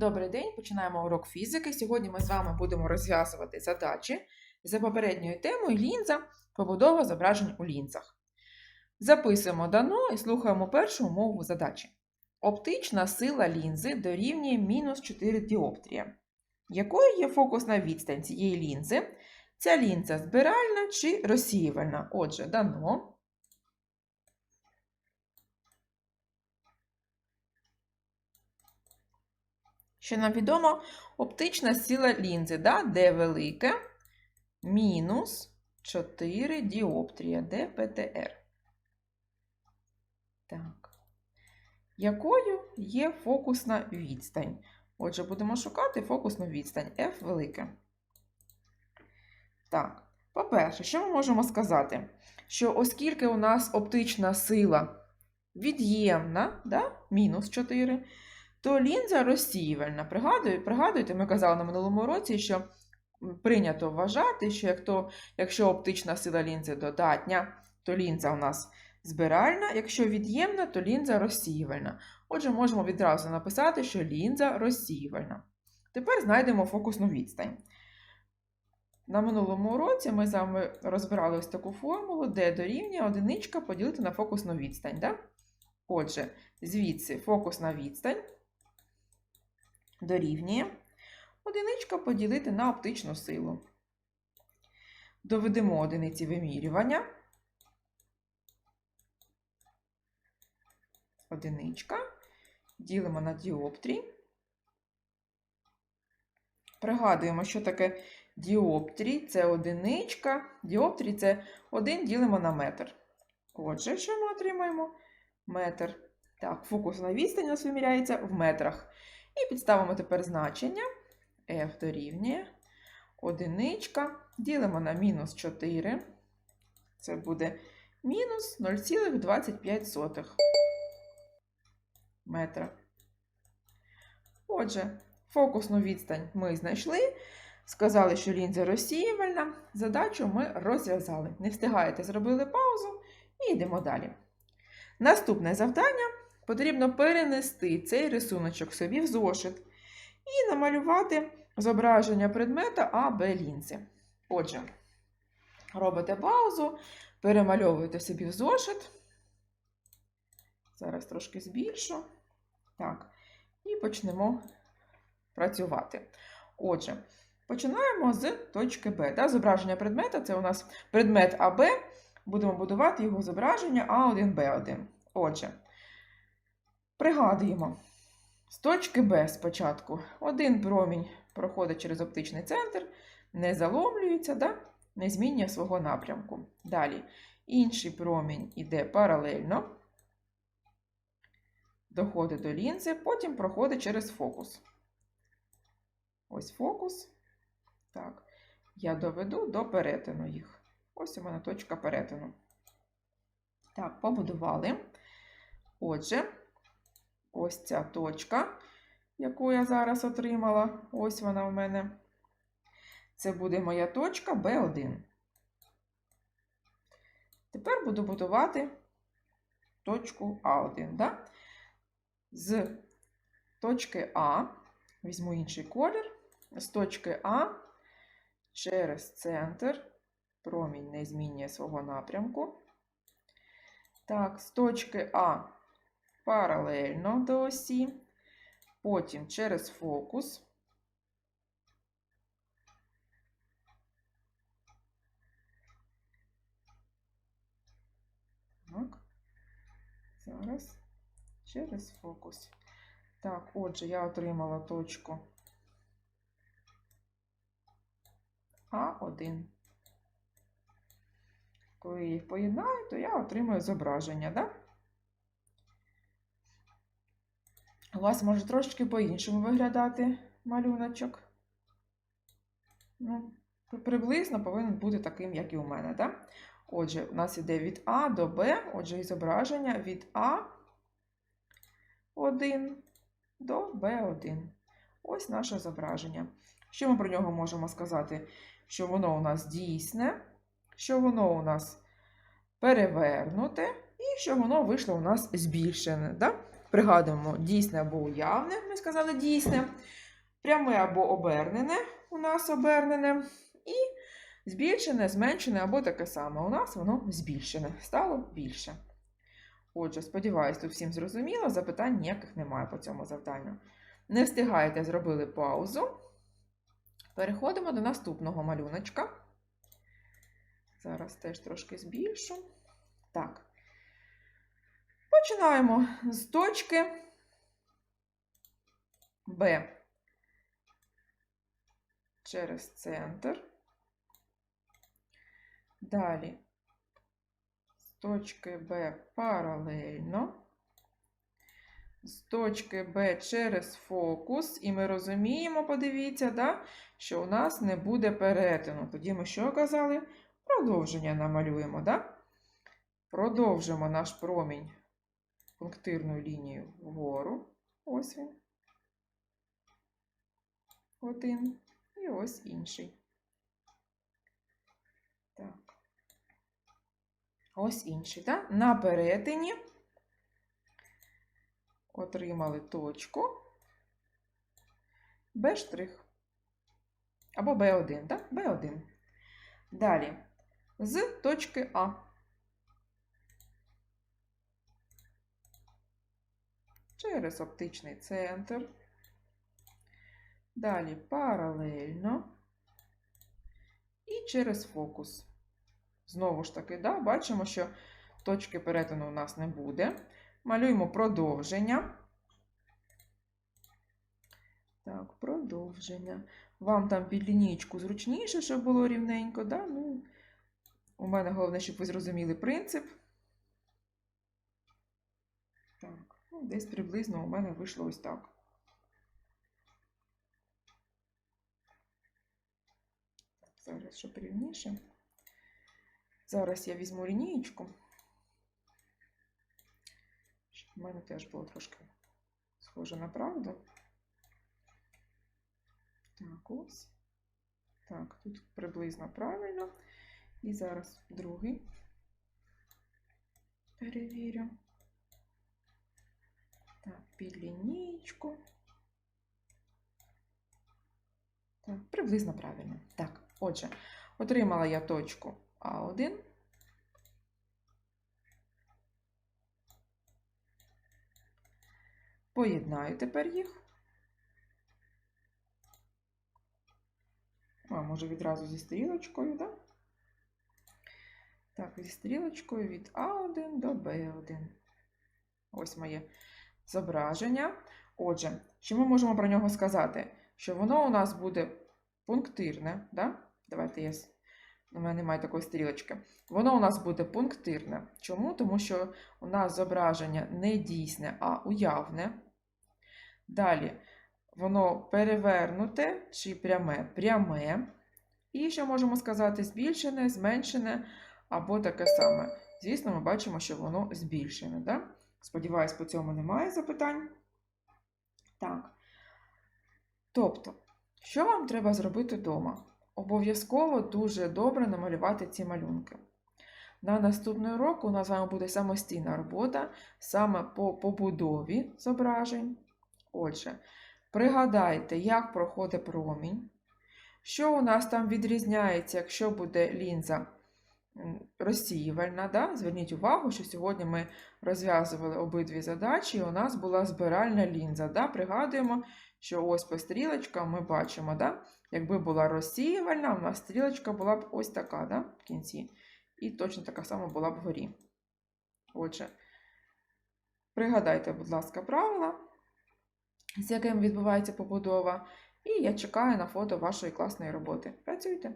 Добрий день, починаємо урок фізики. Сьогодні ми з вами будемо розв'язувати задачі за попередньою темою лінза, побудова зображень у лінзах. Записуємо дано і слухаємо першу умову задачі. Оптична сила лінзи дорівнює мінус 4 діоптрія. Якою є фокусна відстань цієї лінзи? Ця лінза збиральна чи розсіювальна? Отже, дано. Що нам відомо, оптична сила лінзи, да? де велике мінус 4 діоптрія, де ПТР. Так. Якою є фокусна відстань? Отже, будемо шукати фокусну відстань F велике. Так, по-перше, що ми можемо сказати? Що оскільки у нас оптична сила від'ємна, да? мінус 4, то лінза розсіювальна. Пригадуєте, пригадуєте, ми казали на минулому році, що прийнято вважати, що як то, якщо оптична сила лінзи додатня, то лінза у нас збиральна, якщо від'ємна, то лінза розсіювальна. Отже, можемо відразу написати, що лінза розсіювальна. Тепер знайдемо фокусну відстань. На минулому уроці ми з вами розбирали ось таку формулу, де дорівнює одиничка поділити на фокусну відстань. Да? Отже, звідси фокусна відстань дорівнює одиничка поділити на оптичну силу. Доведемо одиниці вимірювання. Одиничка. Ділимо на діоптрій. Пригадуємо, що таке діоптрій це одиничка. Діоптрій це 1 ділимо на метр. Отже, що ми отримаємо? Метр. Так, фокусна відстань у нас виміряється в метрах. І підставимо тепер значення. F дорівнює. Одиничка. Ділимо на мінус 4. Це буде мінус 0,25 метра. Отже, фокусну відстань ми знайшли. Сказали, що лінза розсіювальна. Задачу ми розв'язали. Не встигаєте, зробили паузу і йдемо далі. Наступне завдання потрібно перенести цей рисуночок собі в зошит і намалювати зображення предмета А, Б лінзи. Отже, робите паузу, перемальовуєте собі в зошит. Зараз трошки збільшу. Так, і почнемо працювати. Отже, починаємо з точки Б. Да? Зображення предмета це у нас предмет АБ. Будемо будувати його зображення А1Б1. Отже, пригадуємо, з точки Б спочатку один промінь проходить через оптичний центр, не заломлюється, да? не змінює свого напрямку. Далі інший промінь іде паралельно, доходить до лінзи, потім проходить через фокус. Ось фокус. Так, я доведу до перетину їх. Ось у мене точка перетину. Так, побудували. Отже, ось ця точка, яку я зараз отримала, ось вона в мене. Це буде моя точка B1. Тепер буду будувати точку А1. Да? З точки А, візьму інший колір, з точки А через центр, промінь не змінює свого напрямку. Так, з точки А паралельно до осі, потім через фокус. Так, зараз через фокус. Так, отже, я отримала точку А1. Коли я їх поєднаю, то я отримую зображення, да? У вас може трошечки по-іншому виглядати малюночок. Ну, приблизно повинен бути таким, як і у мене, да? Отже, у нас йде від А до Б, отже, і зображення від А1 до Б1. Ось наше зображення. Що ми про нього можемо сказати? Що воно у нас дійсне, що воно у нас перевернуте, і що воно вийшло у нас збільшене. Да? Пригадуємо дійсне або уявне, ми сказали дійсне, пряме або обернене, у нас обернене, і збільшене, зменшене або таке саме. У нас воно збільшене, стало більше. Отже, сподіваюсь, тут всім зрозуміло, запитань ніяких немає по цьому завданню. Не встигаєте, зробили паузу. Переходимо до наступного малюночка. Зараз теж трошки збільшу. Так. Починаємо з точки Б через центр. Далі з точки Б паралельно. З точки Б через фокус, і ми розуміємо, подивіться, да, що у нас не буде перетину. Тоді ми що казали? Продовження намалюємо, да? Продовжимо наш промінь пунктирною лінією вгору. Ось він. Один. І ось інший. Так. Ось інший, так? На перетині отримали точку Б. Або Б1, так? Б1. Далі з точки А. Через оптичний центр. Далі паралельно. І через фокус. Знову ж таки, да, бачимо, що точки перетину у нас не буде. Малюємо продовження. Так, продовження. Вам там під лінійку зручніше, щоб було рівненько, да? Ну, у мене головне, щоб ви зрозуміли принцип. Так, ну, десь приблизно у мене вийшло ось так. Зараз щоб рівніше. Зараз я візьму лінієчку. Щоб в мене теж було трошки схоже на правду. Так, ось. Так, тут приблизно правильно. І зараз другий перевірю. Під лінійку. Так, приблизно правильно. Так, отже, отримала я точку А1. Поєднаю тепер їх. А, може відразу зі стрілочкою, так? Так, зі стрілочкою від А1 до Б1. Ось моє зображення. Отже, що ми можемо про нього сказати? Що воно у нас буде пунктирне, да? Давайте я. У мене немає такої стрілочки. Воно у нас буде пунктирне. Чому? Тому що у нас зображення не дійсне, а уявне. Далі воно перевернуте чи пряме пряме. І що можемо сказати? Збільшене, зменшене або таке саме. Звісно, ми бачимо, що воно збільшене. Да? Сподіваюсь, по цьому немає запитань. Так. Тобто, що вам треба зробити вдома? Обов'язково дуже добре намалювати ці малюнки. На наступний урок у нас з вами буде самостійна робота саме по побудові зображень. Отже, пригадайте, як проходить промінь, що у нас там відрізняється, якщо буде лінза розсіювальна. Да? Зверніть увагу, що сьогодні ми розв'язували обидві задачі, і у нас була збиральна лінза. Да? Пригадуємо, що ось по стрілочкам ми бачимо, да? якби була розсіювальна, у нас стрілочка була б ось така да? в кінці. І точно така сама була б вгорі. Отже, пригадайте, будь ласка, правила, з яким відбувається побудова. І я чекаю на фото вашої класної роботи. Працюйте!